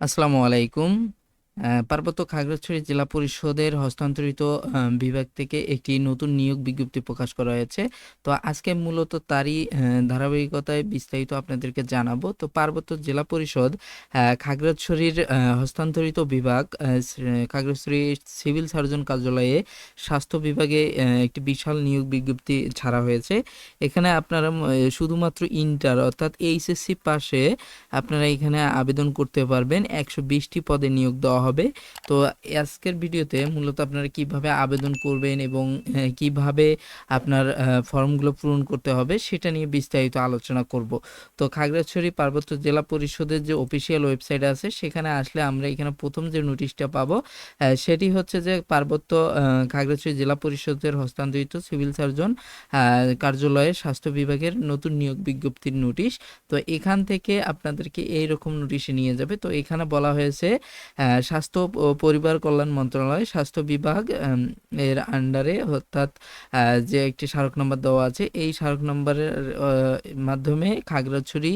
আসসালামু আলাইকুম। পার্বত্য খাগড়াছড়ি জেলা পরিষদের হস্তান্তরিত বিভাগ থেকে একটি নতুন নিয়োগ বিজ্ঞপ্তি প্রকাশ করা হয়েছে। তো আজকে মূলত তারই ধারাবাহিকতায় বিস্তারিত আপনাদেরকে জানাব। তো পার্বত্য জেলা পরিষদ খাগড়াছড়ির হস্তান্তরিত বিভাগ খাগড়াছড়ি সিভিল সার্জন কার্যালয়ে স্বাস্থ্য বিভাগে একটি বিশাল নিয়োগ বিজ্ঞপ্তি ছাড়া হয়েছে। এখানে আপনারা শুধুমাত্র ইন্টার অর্থাৎ এইচএসসি পাশে আপনারা এখানে আবেদন করতে পারবেন। একশো বিশটি পদে নিয়োগ দেওয়া হবে। তো আজকের ভিডিওতে মূলত আপনারা কীভাবে আবেদন করবেন এবং কীভাবে আপনার ফর্মগুলো পূরণ করতে হবে সেটা নিয়ে বিস্তারিত আলোচনা করব। তো খাগড়াছড়ি পার্বত্য জেলা পরিষদের যে অফিসিয়াল ওয়েবসাইট আছে, সেখানে আসলে আমরা এখানে ১ম যে নোটিশটা পাবো সেটি হচ্ছে যে পার্বত্য খাগড়াছড়ি জেলা পরিষদের হস্তান্তরিত সিভিল সার্জন কার্যালয়ে স্বাস্থ্য বিভাগের নতুন নিয়োগ বিজ্ঞপ্তির নোটিশ। তো এখান থেকে আপনাদেরকে এইরকম নোটিশে নিয়ে যাবে। তো এখানে বলা হয়েছে স্বাস্থ্য পরিবার কল্যাণ মন্ত্রণালয়, স্বাস্থ্য বিভাগ এর আন্ডারে অর্থাৎ যে একটি স্মারক নম্বর দেওয়া আছে, এই স্মারক নম্বরের মাধ্যমে খাগড়াছড়ি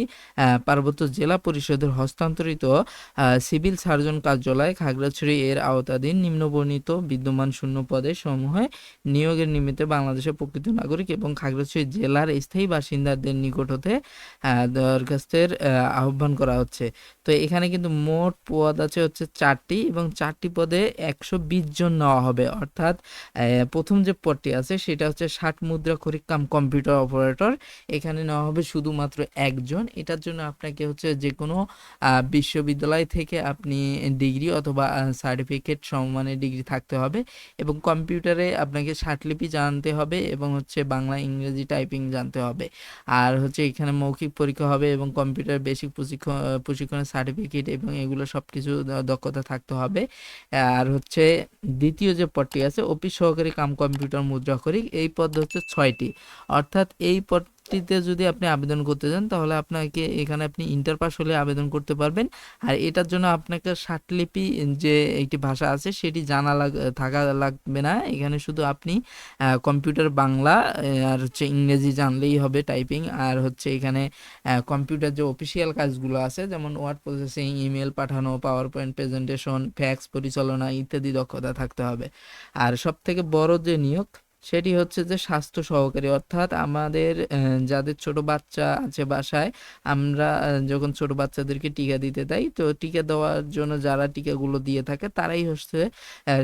পার্বত্য জেলা পরিষদের হস্তান্তরিত সিভিল সার্জন কার্যালয় খাগড়াছড়ি এর আওতাধীন নিম্নবর্ণিত বিদ্যমান শূন্য পদে সমূহে নিয়োগের নিমিত্তে বাংলাদেশের প্রকৃত নাগরিক এবং খাগড়াছড়ি জেলার স্থায়ী বাসিন্দাদের নিকট হতে দরখাস্তের আহ্বান করা হচ্ছে। তো এখানে কিন্তু মোট পদ আছে হচ্ছে ৪ টি এবং ৪ টি পদে ১২০ জন নেওয়া হবে। অর্থাৎ প্রথম যে পদটি আছে সেটা হচ্ছে ৬০ মুদ্রাক্ষরিক কাম কম্পিউটার অপারেটর। এখানে নেওয়া হবে শুধুমাত্র একজন। এটার জন্য আপনাকে হচ্ছে যেকোনো আ বিশ্ববিদ্যালয় থেকে আপনি ডিগ্রি অথবা সার্টিফিকেট সমমানের ডিগ্রি থাকতে হবে এবং কম্পিউটারে আপনাকে ষাটলিপি জানতে হবে এবং হচ্ছে বাংলা, ইংরেজি টাইপিং জানতে হবে। আর হচ্ছে এখানে মৌখিক পরীক্ষা হবে এবং কম্পিউটার বেসিক প্রশিক্ষণ প্রশিক্ষণের সার্টিফিকেট এবং এগুলো সবকিছু দ দক্ষতা থাকতে হবে। আর হচ্ছে দ্বিতীয় যে পদটি আছে, অফিস সহকারী কাম কম্পিউটার মুদ্রাক্ষরিক এই পদ হচ্ছে ছয়টি অর্থাৎ এই পদটিতে যদি আপনি আবেদন করতে যান তাহলে আপনাকে এখানে আপনি ইন্টার পাস হলে আবেদন করতে পারবেন। আর এটার জন্য আপনাকে ষাটলিপি যে একটি ভাষা আছে সেটি জানা লাগ থাকা লাগবে না। এখানে শুধু আপনি কম্পিউটার বাংলা আর হচ্ছে ইংরেজি জানলেই হবে টাইপিং। আর হচ্ছে এখানে কম্পিউটার যে অফিসিয়াল কাজগুলো আছে যেমন ওয়ার্ড প্রসেসিং, ইমেল পাঠানো, পাওয়ার পয়েন্ট প্রেজেন্টেশন, ফ্যাক্স পরিচালনা ইত্যাদি দক্ষতা থাকতে হবে। আর সব থেকে বড় যে নিয়োগ সেটি হচ্ছে যে স্বাস্থ্য সহকারী অর্থাৎ আমাদের যাদের ছোট বাচ্চা আছে বাসায়, আমরা যখন ছোট বাচ্চাদেরকে টিকা দিতে দেয় তো টিকা দেওয়ার জন্য যারা টিকাগুলো দিয়ে থাকে, তারাই হচ্ছে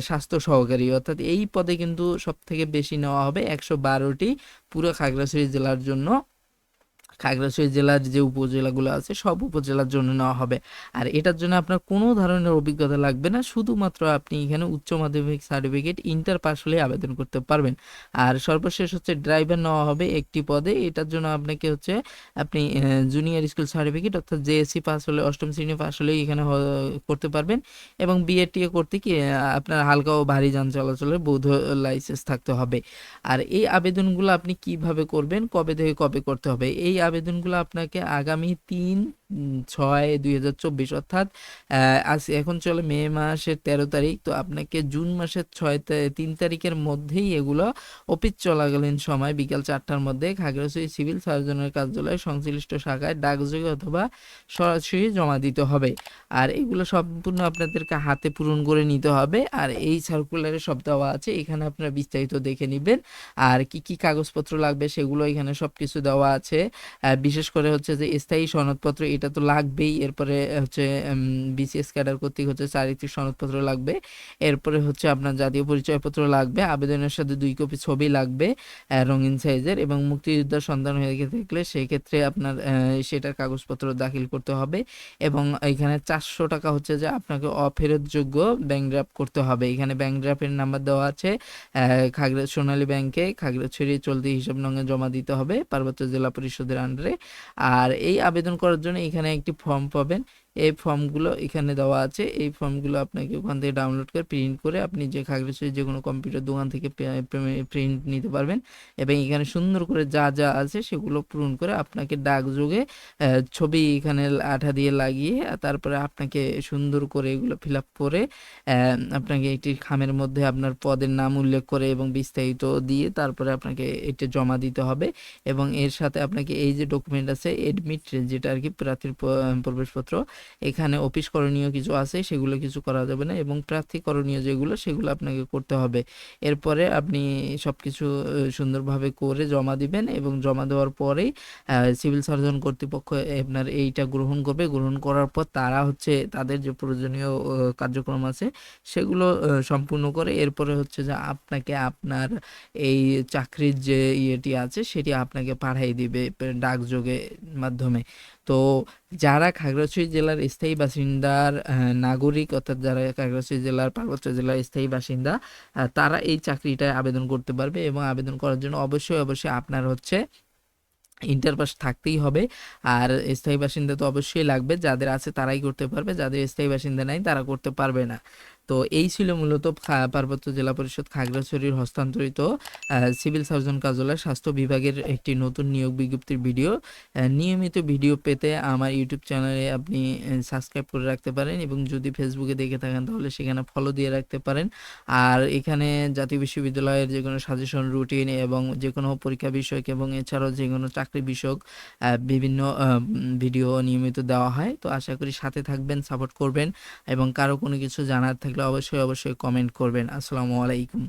স্বাস্থ্য সহকারী। অর্থাৎ এই পদে কিন্তু সব থেকে বেশি নেওয়া হবে একশো বারোটি পুরো খাগড়াছড়ি জেলার জন্য। খাগড়াছড়ি জেলার যে উপজেলাগুলো আছে সব উপজেলার জন্য নেওয়া হবে। আর এটার জন্য আপনার কোনো ধরনের অভিজ্ঞতা লাগবে না। শুধুমাত্র আপনি এখানে উচ্চ মাধ্যমিক সার্টিফিকেট ইন্টার পাস হলেই আবেদন করতে পারবেন। আর সর্বশেষ হচ্ছে ড্রাইভার নেওয়া হবে একটি পদে। এটার জন্য আপনাকে হচ্ছে আপনি জুনিয়র স্কুল সার্টিফিকেট অর্থাৎ জেএসসি পাস হলে অষ্টম শ্রেণি পাস হলেই এখানে করতে পারবেন এবং বিএ-টিএ করতে কি আপনার হালকা ও ভারী যান চলাচলের বৈধ লাইসেন্স থাকতে হবে। আর এই আবেদনগুলো আপনি কীভাবে করবেন, কবে থেকে কবে করতে হবে? এই আবেদনগুলো আপনাকে আগামী তিন ছয় দুই হাজার চব্বিশ অর্থাৎ আজ এখন চলে মে মাসের ১৩ তারিখ। তো আপনাকে জুন মাসের ছয় তিন তারিখের মধ্যেই এগুলো অফিস চলাকালীন সময় বিকাল চারটার মধ্যে খাগড়াছড়ি সিভিল সার্জনের কার্যালয়ে সংশ্লিষ্ট শাখায় ডাকযোগে অথবা সরাসরি জমা দিতে হবে। আর এগুলো সম্পূর্ণ আপনাদেরকে হাতে পূরণ করে নিতে হবে। আর এই সার্কুলারে সব দেওয়া আছে। এখানে আপনারা বিস্তারিত দেখে নিবেন। আর কি, কি কাগজপত্র লাগবে সেগুলো এখানে সবকিছু দেওয়া আছে। বিশেষ করে হচ্ছে যে স্থায়ী সনদপত্র এটা তো লাগবেই। এরপরে হচ্ছে বিসিএস ক্যাডার কর্তৃক হচ্ছে চারিত্রিক সনদপত্র লাগবে। এরপরে হচ্ছে আপনার জাতীয় পরিচয়পত্র লাগবে। আবেদনের সাথে দুই কপি ছবি লাগবে রঙিন সাইজের এবং মুক্তিযোদ্ধার সন্তান হয়ে থাকলে সেক্ষেত্রে আপনার সেটার কাগজপত্র দাখিল করতে হবে এবং এখানে ৳৪০০ হচ্ছে যে আপনাকে অফেরতযোগ্য ব্যাংক ড্রাফট করতে হবে। এখানে ব্যাংক ড্রাফটের নাম্বার দেওয়া আছে। খাগড়া সোনালী ব্যাংকে খাগড়াছড়ি চলতি হিসাব নঙ্গে জমা দিতে হবে, পার্বত্য জেলা পরিষদের আন্ডারে। আর এই আবেদন করার জন্য এখানে একটি ফর্ম পাবেন। এই ফর্মগুলো এখানে দেওয়া আছে। এই ফর্মগুলো আপনাকে ওখান থেকে ডাউনলোড করে প্রিন্ট করে আপনি যে খাগড়াছড়ি যে কোনো কম্পিউটার দোকান থেকে প্রিন্ট নিতে পারবেন এবং এখানে সুন্দর করে যা, যা আছে সেগুলো পূরণ করে আপনাকে ডাকযোগে ছবি এখানে আঠা দিয়ে লাগিয়ে তারপরে আপনাকে সুন্দর করে এগুলো ফিল আপ করে আপনাকে একটি খামের মধ্যে আপনার পদের নাম উল্লেখ করে এবং বিস্তারিত দিয়ে তারপরে আপনাকে এটা জমা দিতে হবে এবং এর সাথে আপনাকে এই যে ডকুমেন্ট আছে এডমিট যেটা আরকি প্রার্থীর প প্রবেশপত্র এখানে অফিস করণীয় কিছু আছে, সেগুলো কিছু করা যাবে না এবং প্রার্থী করণীয় যেগুলো, সেগুলো আপনাকে করতে হবে। এরপরে আপনি সব কিছু সুন্দরভাবে করে জমা দিবেন এবং জমা দেওয়ার পরেই সিভিল সার্জন কর্তৃপক্ষ আপনার এইটা গ্রহণ করবে। গ্রহণ করার পর তারা হচ্ছে তাদের যে প্রয়োজনীয় কার্যক্রম আছে, সেগুলো সম্পূর্ণ করে এরপরে হচ্ছে যে আপনাকে আপনার এই চাকরির যে ইয়েটি আছে, সেটি আপনাকে পাঠিয়ে দিবে ডাকযোগে মাধ্যমে। তো যারা খাগড়াছড়ি জেলার স্থায়ী বাসিন্দার নাগরিক অর্থাৎ যারা খাগড়াছড়ি জেলার, পার্বত্য জেলার স্থায়ী বাসিন্দা তারা এই চাকরিটায় আবেদন করতে পারবে এবং আবেদন করার জন্য অবশ্যই অবশ্যই আপনার হচ্ছে ইন্টার পাস থাকতেই হবে। আর স্থায়ী বাসিন্দা তো অবশ্যই লাগবে, যাদের আছে তারাই করতে পারবে, যাদের স্থায়ী বাসিন্দা নাই তারা করতে পারবে না। তো এই ছিল মূলত পার্বত্য জেলা পরিষদ খাগড়াছড়ির হস্তান্তরিত সিভিল সার্জন কার্যালয় স্বাস্থ্য বিভাগের একটি নতুন নিয়োগ বিজ্ঞপ্তির ভিডিও। নিয়মিত ভিডিও পেতে আমার ইউটিউব চ্যানেলে আপনি সাবস্ক্রাইব করে রাখতে পারেন এবং যদি ফেসবুকে দেখে থাকেন তাহলে সেখানে ফলো দিয়ে রাখতে পারেন। আর এখানে জাতীয় বিশ্ববিদ্যালয়ের যে কোনো সাজেশন রুটিন এবং যে কোনো পরীক্ষা বিষয়ক এবং এছাড়াও যে কোনো চাকরি বিষয়ক বিভিন্ন ভিডিও নিয়মিত দেওয়া হয়। তো আশা করি সাথে থাকবেন সাপোর্ট করবেন এবং কারও কোনো কিছু জানার থাকলে অবশ্যই অবশ্যই কমেন্ট করবেন। আসসালামু আলাইকুম।